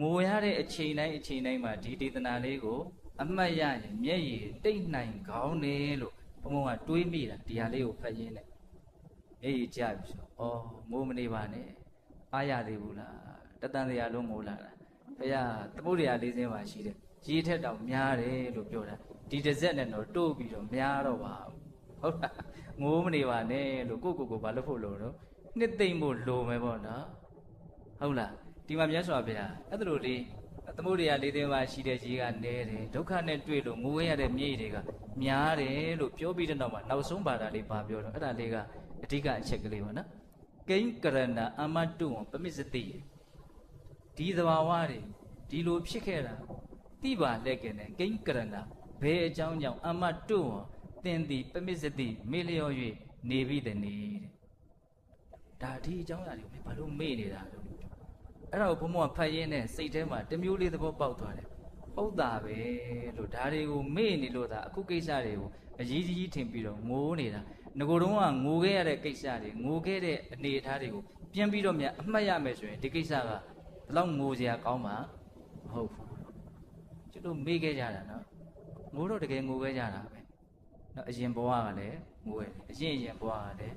ငိုရတဲ့အချိန်တိုင်းအချိန်တိုင်းမှာဒီဒေသနာလေးကို အမှတ်ရရင်မျက်ရည်တိတ်နိုင်ကောင်းတယ်လို့ဘုံဘုံကတွေးမိတာဒီဟာလေးကိုဖတ်ရင်းနဲ့မျက်ရည်ကျပြီဆိုဩမိုးမနေပါနဲ့အားရသေးဘူးလားတတန်တရားလုံးငိုလာတာဘုရားသမုဒ္ဒရာလေးစင်းမှာရှိတယ်ရေထက်တောင်များတယ်လို့ပြောတာဒီတစ်စက်နဲ့တော့တိုးပြီးတော့များတော့ပါဘူးဟုတ်လားငိုမနေပါနဲ့လို့ကိုကိုကိုဘာလို့ဖို့လို့တော့နှစ်သိမ့်ဖို့လိုမယ်ပေါ့နော်ဟုတ်လား ဒီမှာမြတ်စွာဘုရားအဲ့ဒါလိုလေးသမုဒ္ဒရာလေးသိမ်းမှာရှိတဲ့ကြီးကနေတယ်ဒုက္ခနဲ့တွေ့လို့ငိုရတဲ့မြေတွေကများတယ်လို့ပြောပြီးတဲ့နောက်မှာနောက်ဆုံးပါတာလေးပါပြောတော့အဲ့ဒါလေးကအဓိကအချက်ကလေးပေါ့နော်ကိန်းကရဏအမတုံပမစ္စတိဒီသဘာဝတွေဒီလိုဖြစ်ခဲ့တာတိပါလက်ကနဲ့ကိန်းကရဏဘယ်အကြောင်းကြောင့်အမတုံတင်သည်ပမစ္စတိမေလျော်၍နေပြီတည်းနေတဲ့ဒါဒီအကြောင်းအရာတွေကိုဘာလို့မေ့နေတာလို့ အဲ့ဒါကိုဘုံဘုံကဖတ်ရင်းနဲ့စိတ်ထဲမှာတစ်မျိုးလေးသဘောပေါက်သွားတယ်ဟုတ်တာပဲလို့ဒါတွေကိုမေ့နေလို့ဒါအခုကိစ္စတွေကိုအရေးကြီးထင်ပြီးတော့ငိုးနေတာငကိုယ်တော့ကငိုခဲ့ရတဲ့ကိစ္စတွေငိုခဲ့တဲ့အနေအထားတွေကိုပြန်ပြီးတော့မြန်အမှတ်ရမယ်ဆိုရင်ဒီကိစ္စကဘလောက်ငိုစရာကောင်းမှာမဟုတ်ဘူးကျွတ်တို့မေ့ခဲ့ကြတာနော်ငိုတော့တကယ်ငိုခဲ့ကြတာပဲနော်အရင်ဘဝကလည်းငိုရတယ်အရင်အရင်ဘဝကလည်း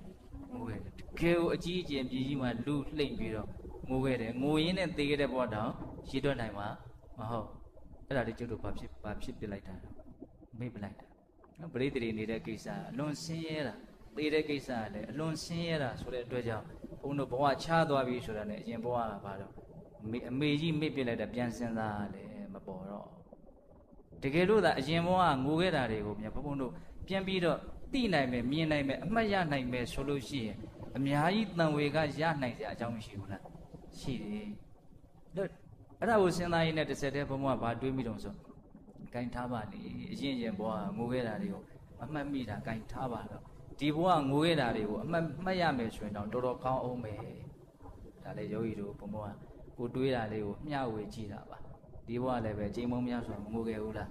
ငိုရတယ်တကယ်ကိုအကြီးအကျယ်ပြည်ကြီးမှလူလှိမ့်ပြီးတော့ ငိုခဲ့တယ်ငိုရင်းနဲ့သေခဲ့တဲ့ဘဝတောင်ရည်တွက်နိုင်မှာမဟုတ်အဲ့ဒါလေးကျွတ်တို့ဘာဖြစ်ဘာဖြစ်ပြလိုက်တာလဲမေ့ပလိုက်တာနော်ပရိသေတွေနေတဲ့ကိစ္စအလွန်ဆင်းရဲတာသေတဲ့ကိစ္စကလည်းအလွန်ဆင်းရဲတာဆိုတဲ့အတွက်ကြောင့်ဘုန်းတို့ဘဝချားသွားပြီဆိုတာနဲ့အရင်ဘဝကဘာတော့အမေအမေကြီးမေ့ပြလိုက်တာပြန်စင်စားလည်းမပေါ်တော့တကယ်လို့သာအရင်ဘဝကငိုခဲ့တာတွေကိုမြန်ဘုန်းဘုန်းတို့ပြန်ပြီးတော့သိနိုင်မယ်မြင်နိုင်မယ်အမှတ်ရနိုင်မယ်ဆိုလို့ရှိရင်အများကြီးတန်ဝေကရနိုင်စရာအကြောင်းမရှိဘူးလား ရှိတယ်တို့အဲ့ဒါကိုစဉ်းစားရင်းနဲ့တစ်ဆက်တည်းဘုံဘုံကဘာတွေးမိတုံဆိုဂိုင်းထားပါလေအရင်ရင်ဘဝကငိုခဲ့တာတွေကိုအမှတ်မိတာဂိုင်းထားပါတော့ဒီဘဝငိုခဲ့တာတွေကိုအမှတ်မှတ်ရမယ်ဆိုရင်တော့တော်တော်ကောင်းအောင်ပဲဒါလေယောဂီတို့ဘုံဘုံကကိုတွေးတာလေးကိုမျှဝေကြည့်တာပါဒီဘဝလည်းပဲချိန်မုံများဆိုမငိုခဲ့ဘူးလား